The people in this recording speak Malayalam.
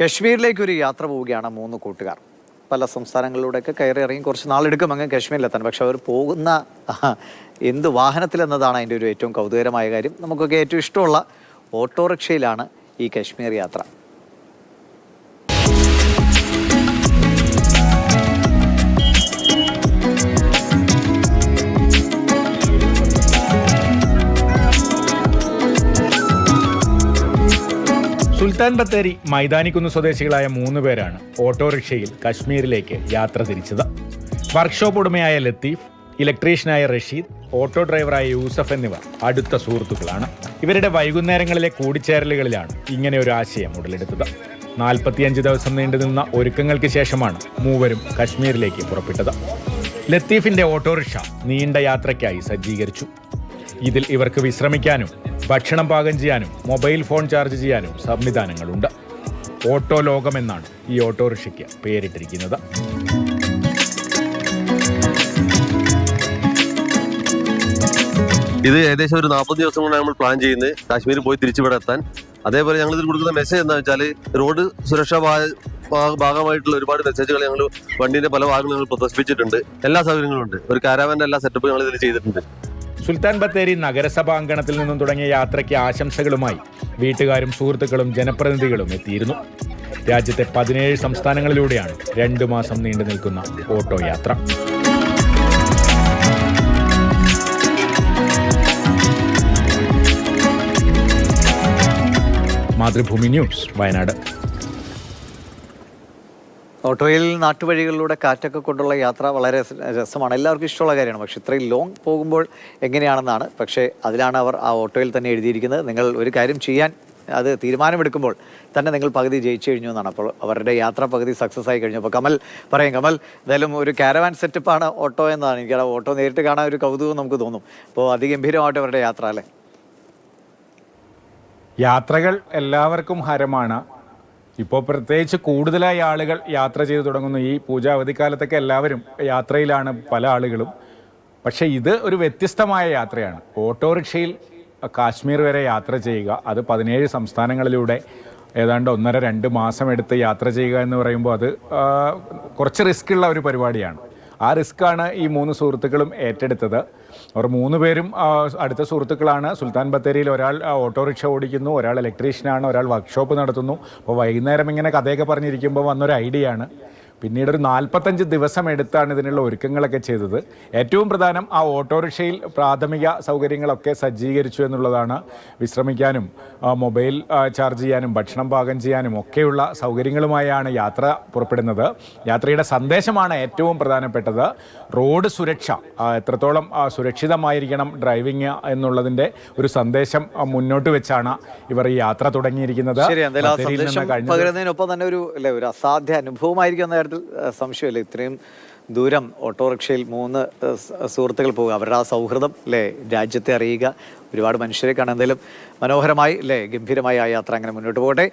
കശ്മീരിലേക്ക് ഒരു യാത്ര പോവുകയാണ് മൂന്ന് കൂട്ടുകാർ. പല സംസ്ഥാനങ്ങളിലൂടെയൊക്കെ കയറി ഇറങ്ങി കുറച്ച് നാളെടുക്കും അങ്ങ് കശ്മീരിലെത്താൻ. പക്ഷെ അവർ പോകുന്ന എന്ത് എന്ത് വാഹനത്തിലെന്നതാണ് അതിന്റെ ഒരു ഏറ്റവും കൗതുകരമായ കാര്യം. നമുക്കൊക്കെ ഏറ്റവും ഇഷ്ടമുള്ള ഓട്ടോറിക്ഷയിലാണ് ഈ കശ്മീർ യാത്ര. സുൽത്താൻ ബത്തേരി മൈതാനിക്കുന്ന് സ്വദേശികളായ മൂന്ന് പേരാണ് ഓട്ടോറിക്ഷയിൽ കശ്മീരിലേക്ക് യാത്ര തിരിച്ചത്. വർക്ക്ഷോപ്പ് ഉടമയായ ലത്തീഫ് ഇലക്ട്രീഷ്യനായ റഷീദ് ഓട്ടോ ഡ്രൈവറായ യൂസഫ് എന്നിവർ അടുത്ത സുഹൃത്തുക്കളാണ്. ഇവരുടെ വൈകുന്നേരങ്ങളിലെ കൂടിച്ചേരലുകളിലാണ് ഇങ്ങനെ ഒരു ആശയം ഉടലെടുത്തത്. നാൽപ്പത്തിയഞ്ച് ദിവസം നീണ്ടുനിന്ന ഒരുക്കങ്ങൾക്ക് ശേഷമാണ് മൂവരും കശ്മീരിലേക്ക് പുറപ്പെട്ടത്. ലത്തീഫിന്റെ ഓട്ടോറിക്ഷ നീണ്ട യാത്രയ്ക്കായി സജ്ജീകരിച്ചു. ഇതിൽ ഇവർക്ക് വിശ്രമിക്കാനും ഭക്ഷണം പാകം ചെയ്യാനും മൊബൈൽ ഫോൺ ചാർജ് ചെയ്യാനും സംവിധാനങ്ങളുണ്ട്. ഓട്ടോ ലോകം എന്നാണ് ഈ ഓട്ടോറിക്ഷയ്ക്ക് പേരിട്ടിരിക്കുന്നത്. ഇത് ഏകദേശം ഒരു നാൽപ്പത് ദിവസം കൊണ്ടാണ് നമ്മൾ പ്ലാൻ ചെയ്യുന്നത്. കാശ്മീരിൽ പോയി തിരിച്ചിവിടെ എത്താൻ. അതേപോലെ ഞങ്ങൾ ഇതിൽ കൊടുക്കുന്ന മെസ്സേജ് എന്താ വെച്ചാൽ റോഡ് സുരക്ഷാ ഭാഗമായിട്ടുള്ള ഒരുപാട് മെസ്സേജുകൾ ഞങ്ങൾ വണ്ടിന്റെ പല ഭാഗങ്ങളും ഞങ്ങൾ പ്രദർശിപ്പിച്ചിട്ടുണ്ട്. എല്ലാ സൗകര്യങ്ങളും ഉണ്ട്. ഒരു കാരാവാന്റെ എല്ലാ സെറ്റപ്പും ഞങ്ങൾ ഇതിൽ ചെയ്തിട്ടുണ്ട്. സുൽത്താൻ ബത്തേരി നഗരസഭാങ്കണത്തിൽ നിന്നും തുടങ്ങിയ യാത്രയ്ക്ക് ആശംസകളുമായി വീട്ടുകാരും സുഹൃത്തുക്കളും ജനപ്രതിനിധികളും എത്തിയിരുന്നു. രാജ്യത്തെ പതിനേഴ് സംസ്ഥാനങ്ങളിലൂടെയാണ് രണ്ടു മാസം നീണ്ടു നിൽക്കുന്ന ഓട്ടോ യാത്ര. മാതൃഭൂമി ന്യൂസ് വയനാട്. ഓട്ടോയിൽ നാട്ടുവഴികളിലൂടെ കാറ്റൊക്കെ കൊണ്ടുള്ള യാത്ര വളരെ രസമാണ്. എല്ലാവർക്കും ഇഷ്ടമുള്ള കാര്യമാണ്. പക്ഷേ ഇത്രയും ലോങ് പോകുമ്പോൾ എങ്ങനെയാണെന്നാണ്. പക്ഷേ അതിലാണ് അവർ ആ ഓട്ടോയിൽ തന്നെ എഴുതിയിരിക്കുന്നത്. നിങ്ങൾ ഒരു കാര്യം ചെയ്യാൻ അത് തീരുമാനമെടുക്കുമ്പോൾ തന്നെ നിങ്ങൾ പകുതി ജയിച്ചു കഴിഞ്ഞു എന്നാണ്. അപ്പോൾ അവരുടെ യാത്ര പകുതി സക്സസ് ആയി കഴിഞ്ഞു. അപ്പോൾ കമൽ പറയും കമൽ എന്തായാലും ഒരു കാരവാൻ സെറ്റപ്പാണ് ഓട്ടോ എന്നാണ്. എനിക്ക് ഓട്ടോ നേരിട്ട് കാണാൻ ഒരു കൗതുകം നമുക്ക് തോന്നും. അപ്പോൾ അതിഗംഭീരമായിട്ട് അവരുടെ യാത്ര അല്ലേ? യാത്രകൾ എല്ലാവർക്കും ഹരമാണ്. ഇപ്പോൾ പ്രത്യേകിച്ച് കൂടുതലായി ആളുകൾ യാത്ര ചെയ്തു തുടങ്ങുന്നു. ഈ പൂജ അവധിക്കാലത്തൊക്കെ എല്ലാവരും യാത്രയിലാണ് പല ആളുകളും. പക്ഷേ ഇത് ഒരു വ്യത്യസ്തമായ യാത്രയാണ്. ഓട്ടോറിക്ഷയിൽ കാശ്മീർ വരെ യാത്ര ചെയ്യുക അത് പതിനേഴ് സംസ്ഥാനങ്ങളിലൂടെ ഏതാണ്ട് ഒന്നര രണ്ട് മാസം എടുത്ത് യാത്ര ചെയ്യുക എന്ന് പറയുമ്പോൾ അത് കുറച്ച് റിസ്ക് ഉള്ള ഒരു പരിപാടിയാണ്. ആ റിസ്ക്കാണ് ഈ മൂന്ന് സുഹൃത്തുക്കളും ഏറ്റെടുത്തത്. അവർ മൂന്ന് പേരും അടുത്ത സുഹൃത്തുക്കളാണ്. സുൽത്താൻ ബത്തേരിയിൽ ഒരാൾ ഓട്ടോറിക്ഷ ഓടിക്കുന്നു ഒരാൾ ഇലക്ട്രീഷ്യനാണ് ഒരാൾ വർക്ക്ഷോപ്പ് നടത്തുന്നു. അപ്പോൾ വൈകുന്നേരം ഇങ്ങനെ കഥയൊക്കെ പറഞ്ഞിരിക്കുമ്പോൾ വന്നൊരു ഐഡിയ ആണ്. പിന്നീട് ഒരു നാൽപ്പത്തഞ്ച് ദിവസം എടുത്താണ് ഇതിനുള്ള ഒരുക്കങ്ങളൊക്കെ ചെയ്തത്. ഏറ്റവും പ്രധാനം ആ ഓട്ടോറിക്ഷയിൽ പ്രാഥമിക സൗകര്യങ്ങളൊക്കെ സജ്ജീകരിച്ചു എന്നുള്ളതാണ് വിശ്രമിക്കാനും മൊബൈൽ ചാർജ് ചെയ്യാനും ഭക്ഷണം പാകം ചെയ്യാനും ഒക്കെയുള്ള സൗകര്യങ്ങളുമായാണ് യാത്ര പുറപ്പെടുന്നത്. യാത്രയുടെ സന്ദേശമാണ് ഏറ്റവും പ്രധാനപ്പെട്ടത്. റോഡ് സുരക്ഷ എത്രത്തോളം സുരക്ഷിതമായിരിക്കണം ഡ്രൈവിംഗ് എന്നുള്ളതിന്റെ ഒരു സന്ദേശം മുന്നോട്ട് വെച്ചാണ് ഇവർ ഈ യാത്ര തുടങ്ങിയിരിക്കുന്നത്. ശരി എന്തായാലും ആ സന്ദേശം കഴിഞ്ഞ ദിവസം- പകരുന്നതിനൊപ്പം തന്നെ ഒരു അല്ലേ ഒരു അസാധ്യ അനുഭവമായിരിക്കും കാര്യത്തിൽ സംശയമില്ല. ഇത്രയും ദൂരം ഓട്ടോറിക്ഷയിൽ മൂന്ന് സുഹൃത്തുക്കൾ പോകുക. അവരുടെ ആ സൗഹൃദം അല്ലേ രാജ്യത്തെ അറിയുക. ഒരുപാട് മനുഷ്യരെ കാണാൻ എന്തായാലും മനോഹരമായി അല്ലേ ഗംഭീരമായി ആ യാത്ര അങ്ങനെ മുന്നോട്ട് പോകട്ടെ.